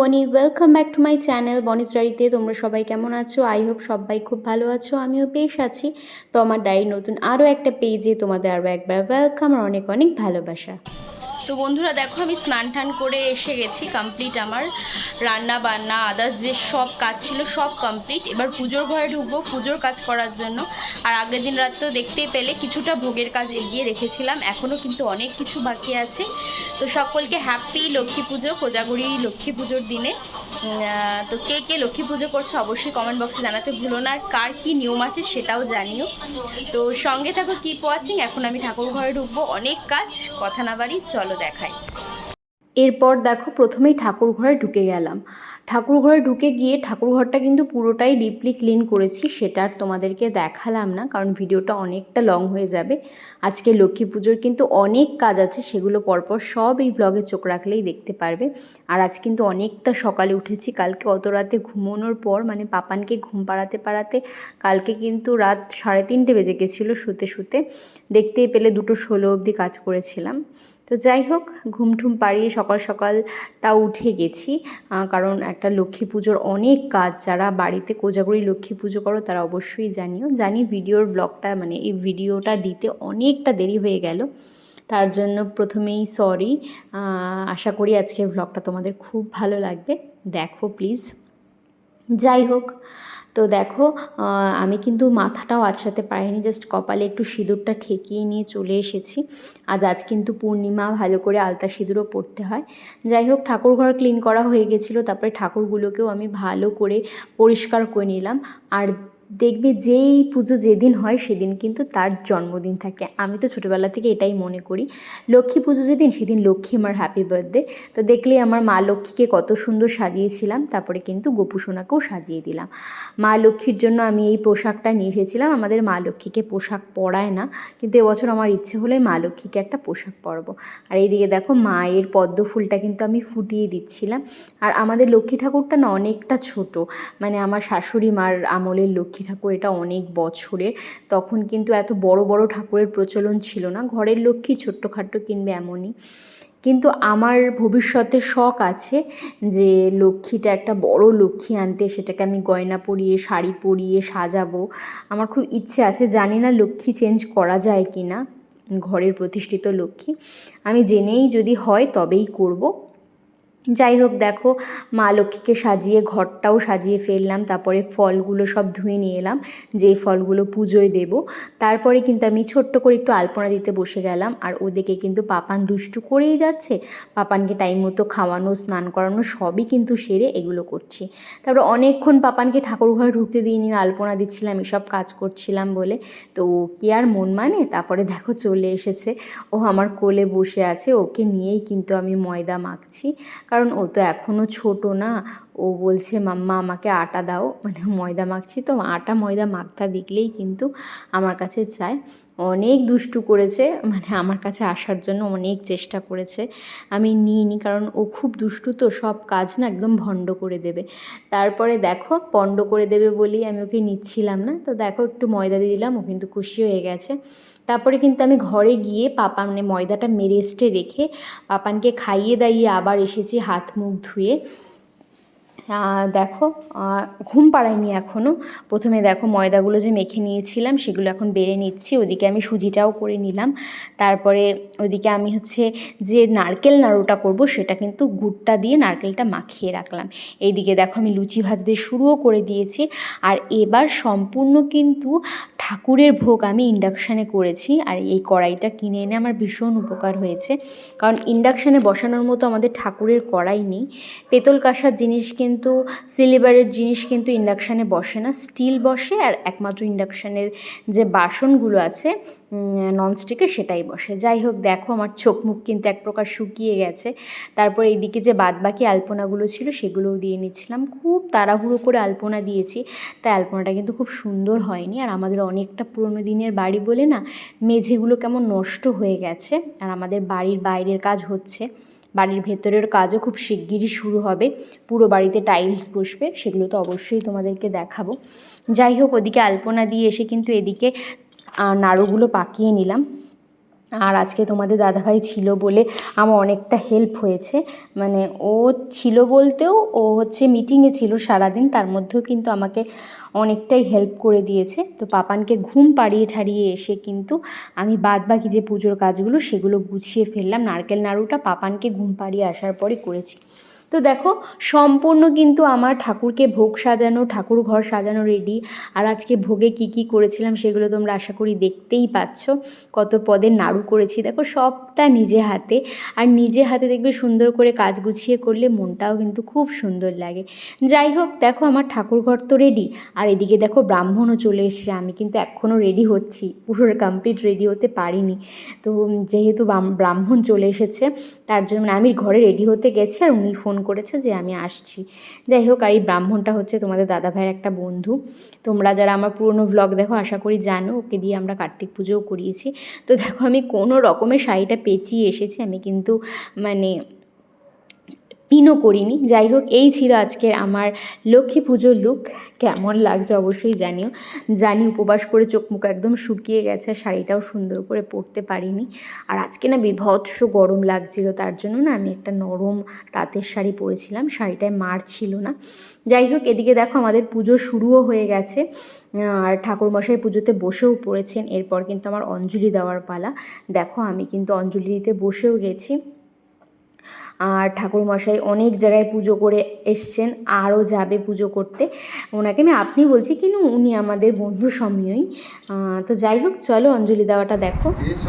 Boni welcome back to my channel Boni's ডায়েরিতে তোমরা সবাই কেমন আছো? আই হোপ সবাই খুব ভালো আছো, আমিও বেশ আছি। তো আমার ডায়ের নতুন আরও একটা পেজে তোমাদের আরও একবার ওয়েলকাম আর অনেক অনেক ভালোবাসা। তো বন্ধুরা দেখো, আমি স্নান টান করে এসে গেছি কমপ্লিট আমার। রান্না বান্না আদার্স যে সব কাজ ছিল সব কমপ্লিট এবার পুজোর ঘরে ঢুকবো পুজোর কাজ করার জন্য। আর আগের দিন রাত তো দেখতেই পেলে, কিছুটা ভোগের কাজ এগিয়ে রেখেছিলাম। এখনও কিন্তু অনেক কিছু বাকি আছে। তো সকলকে হ্যাপি লক্ষ্মী পুজো কোজাগুড়ি লক্ষ্মী পুজোর দিনে। তো কে কে লক্ষ্মী পুজো করছ অবশ্যই কমেন্ট বক্সে জানাতে ভুলো না। আর কার কি নিয়ম আছে সেটাও জানিও। তো সঙ্গে থাকো কি ওয়াচিং এখন আমি ঠাকুর ঘরে ঢুকবো। অনেক কাজ, কথা না বাড়ি, চলো দেখাই। এরপর দেখো প্রথমেই ঠাকুর ঘরে ঢুকে গেলাম। ঠাকুর ঘরে ঢুকে গিয়ে ঠাকুর ঘরটা কিন্তু পুরোটাই ডিপলি ক্লিন করেছি, সেটা আর তোমাদেরকে দেখালাম না, কারণ ভিডিওটা অনেকটা লং হয়ে যাবে। আজকে লক্ষ্মী পুজোর কিন্তু অনেক কাজ আছে, সেগুলো পরপর সব এই ব্লগে চোখ রাখলেই দেখতে পারবে। আর আজ কিন্তু অনেকটা সকালে উঠেছি, কালকে অত রাতে ঘুমোনোর পর মানে পাপানকে ঘুম পাড়াতে পাড়াতে কালকে কিন্তু রাত সাড়ে তিনটে বেজে গেছিল শুতে শুতে। দেখতেই পেলে দুটো ষোলো অবধি কাজ করেছিলাম। তো যাই হোক ঘুম ঠুম পাড়িয়ে সকাল সকাল তা উঠে গেছি। কারণ একটা লক্ষ্মী পুজোর অনেক কাজ, যারা বাড়িতে কোজাগরি লক্ষ্মী পুজো করো তারা অবশ্যই জানিও। জানি ভিডিওর ব্লগটা মানে এই ভিডিওটা দিতে অনেকটা দেরি হয়ে গেল। তার জন্য প্রথমেই সরি আশা করি আজকের ব্লগটা তোমাদের খুব ভালো লাগবে। দেখো প্লিজ যাই হোক তো দেখো আমি কিন্তু মাথাটাও আছড়াতে পারিনি জাস্ট কপালে একটু সিঁদুরটা ঠেকিয়ে নিয়ে চলে এসেছি। আজ আজ কিন্তু পূর্ণিমা, ভালো করে আলতা সিঁদুরও পড়তে হয়। যাই হোক ঠাকুর ঘর ক্লিন করা হয়ে গেছিল, তারপরে ঠাকুরগুলোকেও আমি ভালো করে পরিষ্কার করে নিলাম। আর দেখবে যেই পুজো যেদিন হয় সেদিন কিন্তু তার জন্মদিন থাকে। আমি তো ছোটোবেলা থেকে এটাই মনে করি। লক্ষ্মী পুজো যেদিন, সেদিন লক্ষ্মী আমার হ্যাপি বার্থডে তো দেখলেই আমার মা লক্ষ্মীকে কত সুন্দর সাজিয়েছিলাম, তারপরে কিন্তু গোপু সোনাকেও সাজিয়ে দিলাম। মা লক্ষ্মীর জন্য আমি এই পোশাকটা নিয়ে এসেছিলাম। আমাদের মা লক্ষ্মীকে পোশাক পরায় না, কিন্তু এবছর আমার ইচ্ছে হলে মা লক্ষ্মীকে একটা পোশাক পরাবো। আর এইদিকে দেখো মায়ের পদ্ম ফুলটা কিন্তু আমি ফুটিয়ে দিচ্ছিলাম। আর আমাদের লক্ষ্মী ঠাকুরটা না অনেকটা ছোট। মানে আমার শাশুড়ি মার আমলের লক্ষ্মী ঠাকুর, এটা অনেক বছরের। তখন কিন্তু এত বড় বড় ঠাকুরের প্রচলন ছিল না। ঘরের লক্ষ্মী ছোট্টখাট্টো কিনবে এমনই। কিন্তু আমার ভবিষ্যতে শখ আছে যে লক্ষ্মীটা একটা বড় লক্ষ্মী আনতে, সেটাকে আমি গয়না পরিয়ে, শাড়ি পরিয়ে সাজাবো। আমার খুব ইচ্ছে আছে, জানি না লক্ষ্মী চেঞ্জ করা যায় কি না ঘরের প্রতিষ্ঠিত লক্ষ্মী। আমি জেনেই যদি হয় তবেই করব। যাই হোক দেখো, মা লক্ষ্মীকে সাজিয়ে, ঘরটাও সাজিয়ে ফেললাম, তারপরে ফলগুলো সব ধুয়ে নিয়ে এলাম যে ফলগুলো পুজোয় দেব। তারপরে কিন্তু আমি ছোট্ট করে একটু আলপনা দিতে বসে গেলাম, আর ওদেরকে কিন্তু পাপান দুষ্টু করেই যাচ্ছে। পাপানকে টাইম মতো খাওয়ানো, স্নান করানো সবই কিন্তু সেরে এগুলো করছি। তারপরে অনেকক্ষণ পাপানকে ঠাকুর ঘরে ঢুকতে দিইনি, আলপনা দিচ্ছিলাম, এসব কাজ করছিলাম বলে। তো কি আর মন মানে? তারপরে দেখো চলে এসেছে। ও আমার কোলে বসে আছে, ওকে নিয়েই কিন্তু আমি ময়দা মাখছি। কারণ ও তো এখনও ছোট না। ও বলছে, মাম্মা, আমাকে আটা দাও। মানে ময়দা মাখছি তো, আটা ময়দা মাখতা দেখলেই কিন্তু আমার কাছে চায়। অনেক দুষ্টু করেছে মানে আমার কাছে আসার জন্য অনেক চেষ্টা করেছে। আমি নিইনি কারণ ও খুব দুষ্টু তো, সব কাজ না একদম ভণ্ড করে দেবে। তারপরে দেখো, পণ্ড করে দেবে বলেই আমি ওকে নিচ্ছিলাম না। তো দেখো, একটু ময়দা দিয়ে দিলাম, ও কিন্তু খুশি হয়ে গেছে। তারপরে কিন্তু আমি ঘরে গিয়ে পাপা মানে ময়দাটা মেরেস্টে রেখে, পাপানকে খাইয়ে দাইয়ে আবার এসেছি হাত মুখ ধুয়ে। দেখো ঘুম পাড়ায়নি এখনও প্রথমে দেখো ময়দাগুলো যে মেখে নিয়েছিলাম, সেগুলো এখন বেড়ে নিচ্ছি। ওদিকে আমি সুজিটাও করে নিলাম। তারপরে ওদিকে আমি হচ্ছে যে নারকেল নাড়ুটা করব, সেটা কিন্তু গুড়টা দিয়ে নারকেলটা মাখিয়ে রাখলাম। এইদিকে দেখো আমি লুচি ভাজতে শুরুও করে দিয়েছি। আর এবার সম্পূর্ণ কিন্তু ঠাকুরের ভোগ আমি ইন্ডাকশানে করেছি। আর এই কড়াইটা কিনে এনে আমার ভীষণ উপকার হয়েছে। কারণ ইন্ডাকশানে বসানোর মতো আমাদের ঠাকুরের কড়াই নেই। পেতল কাঁসার জিনিস কিন্তু সিলিভারের জিনিস কিন্তু ইন্ডাকশানে বসে না, স্টিল বসে আর একমাত্র ইন্ডাকশানের যে বাসনগুলো আছে ননস্টিকের সেটাই বসে। যাই হোক, দেখো আমার চোখ মুখ কিন্তু এক প্রকার শুকিয়ে গেছে। তারপর এইদিকে যে বাদবাকি আলপনাগুলো ছিল, সেগুলোও দিয়ে নিচ্ছিলাম। খুব তাড়াহুড়ো করে আলপনা দিয়েছি, তাই আলপনাটা কিন্তু খুব সুন্দর হয়নি। আর আমাদের অনেকটা পুরনো দিনের বাড়ি বলে না, মেঝেগুলো কেমন নষ্ট হয়ে গেছে। আর আমাদের বাড়ির বাইরের কাজ হচ্ছে। বাড়ির ভেতরের কাজও খুব শিগগিরই শুরু হবে। পুরো বাড়িতে টাইলস বসবে, সেগুলো তো অবশ্যই তোমাদেরকে দেখাবো। যাই হোক, ওদিকে আলপনা দিয়ে এসে কিন্তু এদিকে নাড়ুগুলো পাকিয়ে নিলাম। আর আজকে তোমাদের দাদাভাই ছিল বলে আমার অনেকটা হেল্প হয়েছে। মানে ও ছিল বলতেও ও হচ্ছে মিটিংয়ে ছিল সারাদিন, তার মধ্যেও কিন্তু আমাকে অনেকটাই হেল্প করে দিয়েছে। তো পাপানকে ঘুম পাড়িয়ে ঠাড়িয়ে এসে কিন্তু আমি বাদ বাকি যে পুজোর কাজগুলো সেগুলো গুছিয়ে ফেললাম। নারকেল নাড়ুটা পাপানকে ঘুম পাড়িয়ে আসার পরে করেছি। তো দেখো, সম্পূর্ণ কিন্তু আমার ঠাকুরকে ভোগ সাজানো, ঠাকুর ঘর সাজানো রেডি আর আজকে ভোগে কি কি করেছিলাম সেগুলো তোমরা আশা করি দেখতেই পাচ্ছ। কত পদের নাড়ু করেছি। দেখো, সবটা নিজে হাতে। আর নিজে হাতে দেখবে সুন্দর করে কাজ গুছিয়ে করলে মনটাও কিন্তু খুব সুন্দর লাগে। যাই হোক, দেখো আমার ঠাকুর ঘর তো রেডি আর এদিকে দেখো ব্রাহ্মণও চলে এসছে। আমি কিন্তু এখনও রেডি হচ্ছি। পুরো কমপ্লিট রেডি হতে পারিনি। তো যেহেতু ব্রাহ্মণ চলে এসেছে, তার জন্য মানে আমি ঘরে রেডি হতে গেছি। আর উনি ফোন করেছে যে আমি আসছি। যাই হোক, আর এই ব্রাহ্মণটা হচ্ছে তোমাদের দাদা ভাইয়ের একটা বন্ধু। তোমরা যারা আমার পুরনো ব্লগ দেখো, আশা করি জানো, ওকে দিয়ে আমরা কার্তিক পুজোও করিয়েছি। তো দেখো, আমি কোনো রকমের শাড়িটা পেঁচিয়ে এসেছি। আমি কিন্তু মানে পিনও করিনি। যাই হোক, এই ছিল আজকের আমার লক্ষ্মী পুজোর লুক কেমন লাগছে অবশ্যই জানিও। জানি উপবাস করে চোখ মুখ একদম শুকিয়ে গেছে আর শাড়িটাও সুন্দর করে পরতে পারিনি। আর আজকে না বিভৎস গরম লাগছিল, তার জন্য না আমি একটা নরম তাঁতের শাড়ি পরেছিলাম, শাড়িটায় মার ছিল না। যাই হোক, এদিকে দেখো আমাদের পুজো শুরুও হয়ে গেছে। আর ঠাকুরমশাই পুজোতে বসেও পড়েছেন, এরপর কিন্তু আমার অঞ্জলি দেওয়ার পালা। দেখো আমি কিন্তু অঞ্জলি দিতে বসেও গেছি। আর ঠাকুরমশাই অনেক জায়গায় পুজো করে এসছেন আরও যাবে পুজো করতে। ওনাকে আমি আপনি বলছি কিন্তু উনি আমাদের বন্ধু সমীয়ই তো যাই হোক চলো অঞ্জলি দেওয়াটা দেখো। এষ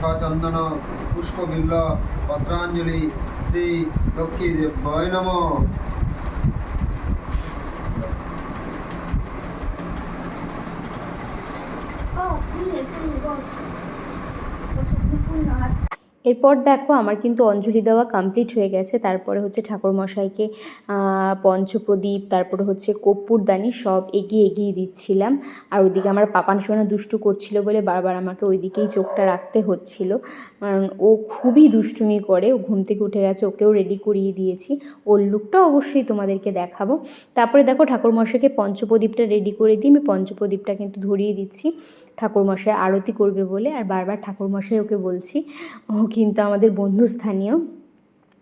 সচন্দন পুষ্পবিল্ল পত্রাঞ্জলি শ্রী লক্ষ্মী দেবায় নম। এরপর দেখো আমার কিন্তু অঞ্জলি দেওয়া কমপ্লিট হয়ে গেছে। তারপরে হচ্ছে ঠাকুরমশাইকে পঞ্চপ্রদীপ, তারপরে হচ্ছে কর্পূরদানি সব এগিয়ে এগিয়ে দিচ্ছিলাম। আর ওইদিকে আমার পাপান সোনা দুষ্টু করছিল বলে বারবার আমাকে ওইদিকেই চোখটা রাখতে হচ্ছিল। কারণ ও খুবই দুষ্টুমি করে, ও ঘুম থেকে উঠে গেছে, ওকেও রেডি করিয়ে দিয়েছি। ওর লুকটা অবশ্যই তোমাদেরকে দেখাবো। তারপরে দেখো ঠাকুরমশাইকে পঞ্চপ্রদীপটা রেডি করে দিই আমি পঞ্চপ্রদীপটা কিন্তু ধরিয়ে দিচ্ছি। ঠাকুরমশাই আরতি করবে বলে আর বারবার ঠাকুরমশাই ওকে বলছি। ও কিন্তু আমাদের বন্ধুস্থানীয়।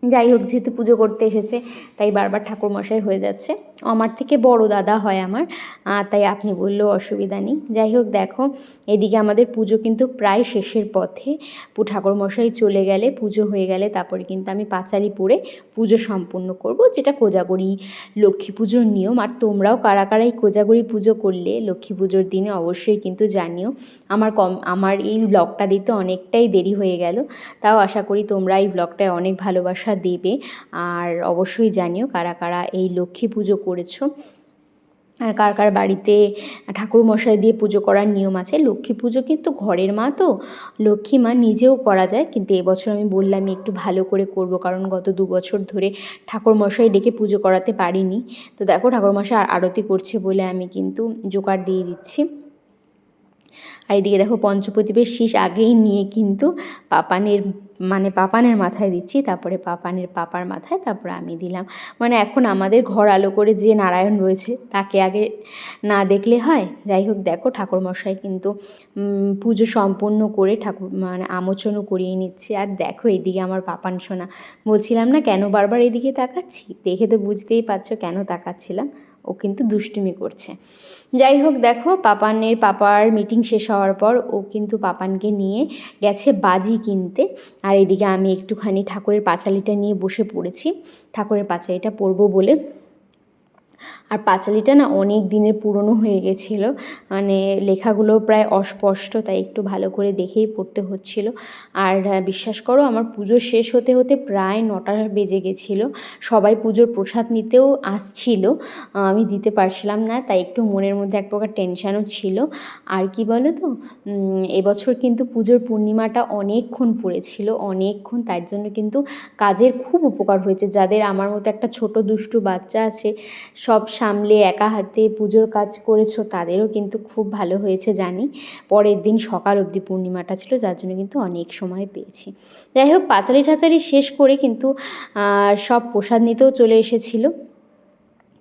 যাই হোক যেহেতু পুজো করতে এসেছে, তাই বারবার ঠাকুরমশাই হয়ে যাচ্ছে। আমার থেকে বড় দাদা হয় আমার তাই আপনি বললেও অসুবিধা নেই। যাই হোক দেখো, এদিকে আমাদের পুজো কিন্তু প্রায় শেষের পথে। ঠাকুরমশাই চলে গেলে, পুজো হয়ে গেলে, তারপরে কিন্তু আমি পাঁচালি পরে পুজো সম্পূর্ণ করব, যেটা কোজাগরি লক্ষ্মী পুজোর নিয়ম। আর তোমরাও কারা কারাই কোজাগরি পুজো করলে লক্ষ্মী পুজোর দিনে অবশ্যই কিন্তু জানিও। আমার কম, আমার এই ব্লগটা দিতে অনেকটাই দেরি হয়ে গেল। তাও আশা করি তোমরা এই ব্লগটায় অনেক ভালোবাসা দেবে। আর অবশ্যই জানিও কারা কারা এই লক্ষ্মী পুজো করেছ। আর কার কার বাড়িতে ঠাকুর মশাই দিয়ে পুজো করার নিয়ম আছে। লক্ষ্মী পুজো কিন্তু ঘরের মা তো, লক্ষ্মী মা নিজেও করা যায়। কিন্তু এবছর আমি বললাম একটু ভালো করে করব, কারণ গত দু বছর ধরে ঠাকুর মশাই ডেকে পুজো করাতে পারিনি। তো দেখো ঠাকুর মশাই আরতি করছে বলে আমি কিন্তু জোগাড় দিয়ে দিচ্ছি। আর এদিকে দেখো পঞ্চপ্রদীপের শীষ আগেই নিয়ে কিন্তু পাপানের মানে পাপানের মাথায় দিচ্ছি, তারপরে পাপানের পাপার মাথায় তারপরে আমি দিলাম। মানে এখন আমাদের ঘর আলো করে যে নারায়ণ রয়েছে, তাকে আগে না দেখলে হয়? যাই হোক, দেখো ঠাকুরমশাই কিন্তু পুজো সম্পন্ন করে ঠাকুর মানে আমোচনও করিয়ে নিচ্ছে। আর দেখো এদিকে আমার পাপান সোনা। বলছিলাম না, কেন বারবার এদিকে তাকাচ্ছি? দেখে তো বুঝতেই পারছ কেন তাকাচ্ছিলাম। ও কিন্তু দুষ্টুমি করছে। যাই হোক, দেখো, পাপানের, পাপার মিটিং শেষ হওয়ার পর ও কিন্তু পাপানকে নিয়ে গেছে বাজি কিনতে। আর এদিকে আমি একটুখানি ঠাকুরের পাঁচালিটা নিয়ে বসে পড়েছি। ঠাকুরের পাঁচালিটা পরবো বলে আর পাঁচালিটা না অনেক দিনের পুরনো হয়ে গেছিল। মানে লেখাগুলো প্রায় অস্পষ্ট, তাই একটু ভালো করে দেখেই পড়তে হচ্ছিল। আর বিশ্বাস করো, আমার পুজো শেষ হতে হতে প্রায় নটা বেজে গেছিল। সবাই পুজোর প্রসাদ নিতেও আসছিল। আমি দিতে পারছিলাম না, তাই একটু মনের মধ্যে এক প্রকার টেনশানও ছিল। আর কি বলো তো এবছর কিন্তু পুজোর পূর্ণিমাটা অনেকক্ষণ পড়েছিল, অনেকক্ষণ। তার জন্য কিন্তু কাজের খুব উপকার হয়েছে। যাদের আমার মতো একটা ছোট দুষ্টু বাচ্চা আছে সব সামলে একা হাতে পুজোর কাজ করেছ, তাদেরও কিন্তু খুব ভালো হয়েছে জানি। পরের দিন সকাল অবধি পূর্ণিমাটা ছিল, যার জন্য কিন্তু অনেক সময় পেয়েছি। যাই হোক পাঁচালি ঠাচালি শেষ করে কিন্তু সব প্রসাদ নিতেও চলে এসেছিল।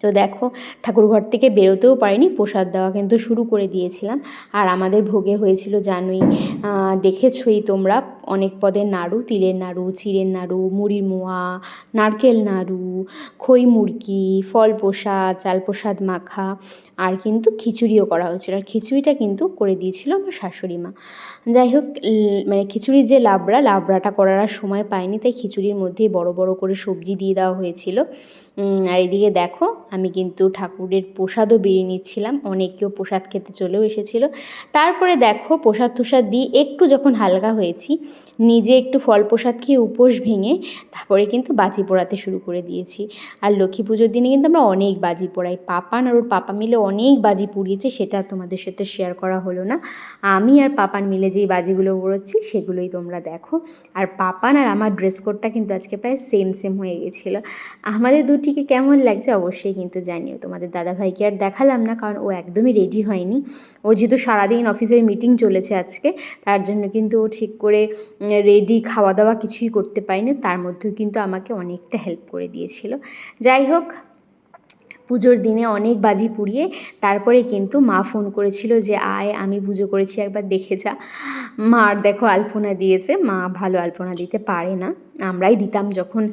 তো দেখো, ঠাকুরঘর থেকে বেরোতেও পারিনি, প্রসাদ দেওয়া কিন্তু শুরু করে দিয়েছিলাম। আর আমাদের ভোগে হয়েছিল জানোই দেখেছই তোমরা, অনেক পদের নাড়ু, তিলের নাড়ু, চিড়ের নাড়ু, মুড়ির মোয়া, নারকেল নাড়ু, খই মুরকি ফল প্রসাদ, চাল প্রসাদ মাখা, আর কিন্তু খিচুড়িও করা হয়েছিল। আর খিচুড়িটা কিন্তু করে দিয়েছিল আমার শাশুড়ি মা। যাই হোক মানে খিচুড়ির যে লাবড়া, লাবড়াটা করার সময় পাইনি, তাই খিচুড়ির মধ্যেই বড় বড় করে সবজি দিয়ে দেওয়া হয়েছিল। আর এদিকে দেখো, আমি কিন্তু ঠাকুরের প্রসাদও বেরিয়ে নিচ্ছিলাম। অনেকেও প্রসাদ খেতে চলেও এসেছিল। তারপরে দেখো, প্রসাদ টুসাদ দিয়ে একটু যখন হালকা হয়েছি, নিজে একটু ফল প্রসাদ খেয়ে উপোস ভেঙে তারপরে কিন্তু বাজি পোড়াতে শুরু করে দিয়েছি। আর লক্ষ্মী পুজোর দিনে কিন্তু আমরা অনেক বাজি পোড়াই। পাপান আর ওর পাপা মিলে অনেক বাজি পুড়িয়েছে, সেটা তোমাদের সাথে শেয়ার করা হলো না। আমি আর পাপান মিলে যেই বাজিগুলো পোড়াচ্ছি, সেগুলোই তোমরা দেখো। আর পাপান আর আমার ড্রেস কোডটা কিন্তু আজকে প্রায় সেম সেম হয়ে গেছিল। আমাদের দুটিকে কেমন লাগছে অবশ্যই কিন্তু জানিও। তোমাদের দাদাভাইকে আর দেখালাম না, কারণ ও একদমই রেডি হয়নি। ওর যেহেতু সারাদিন অফিসের মিটিং চলেছে আজকে, তার জন্য কিন্তু ও ঠিক করে রেডি খাওয়া দাওয়া কিছুই করতে পারিনি। তার মধ্যেও কিন্তু আমাকে অনেকটা হেল্প করে দিয়েছিল। যাই হোক, পুজোর দিনে অনেক বাজি পুড়িয়ে তারপরে কিন্তু মা ফোন করেছিল যে, আয়, আমি পুজো করেছি, একবার দেখে যা। মার দেখো আলপনা দিয়েছে। মা ভালো আলপনা দিতে পারে না। আমরাই দিতাম যখন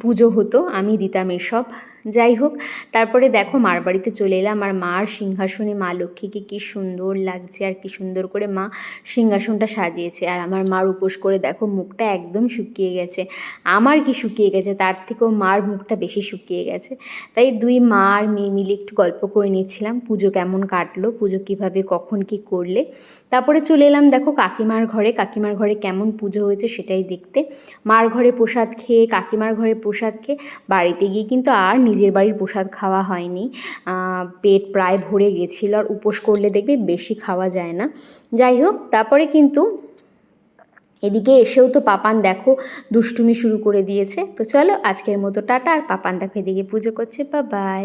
পুজো হতো, আমি দিতাম এসব। যাই হোক, তারপরে দেখো মার বাড়িতে চলে এলাম, আর মার সিংহাসনে মা লক্ষ্মীকে কী সুন্দর লাগছে, আর কি সুন্দর করে মা সিংহাসনটা সাজিয়েছে। আর আমার মার উপোস করে দেখো মুখটা একদম শুকিয়ে গেছে। আমার কি শুকিয়ে গেছে? তার থেকেও মার মুখটা বেশি শুকিয়ে গেছে। তাই দুই মা আর মেয়ে মিলে একটু গল্প করে নিচ্ছিলাম, পুজো কেমন কাটলো, পুজো কীভাবে, কখন কি করলে। তারপরে চলে এলাম দেখো কাকিমার ঘরে। কাকিমার ঘরে কেমন পুজো হয়েছে সেটাই দেখতে। মার ঘরে প্রসাদ খেয়ে, কাকিমার ঘরে প্রসাদ খেয়ে বাড়িতে গিয়ে কিন্তু আর নিজের বাড়ির প্রসাদ খাওয়া হয়নি। পেট প্রায় ভরে গেছিল আর উপোস করলে দেখবে বেশি খাওয়া যায় না। যাই হোক, তারপরে কিন্তু এদিকে এসেও তো পাপান দেখো দুষ্টুমি শুরু করে দিয়েছে। তো চলো আজকের মতো টাটা আর পাপান দেখো এদিকে পুজো করছে। বা বাই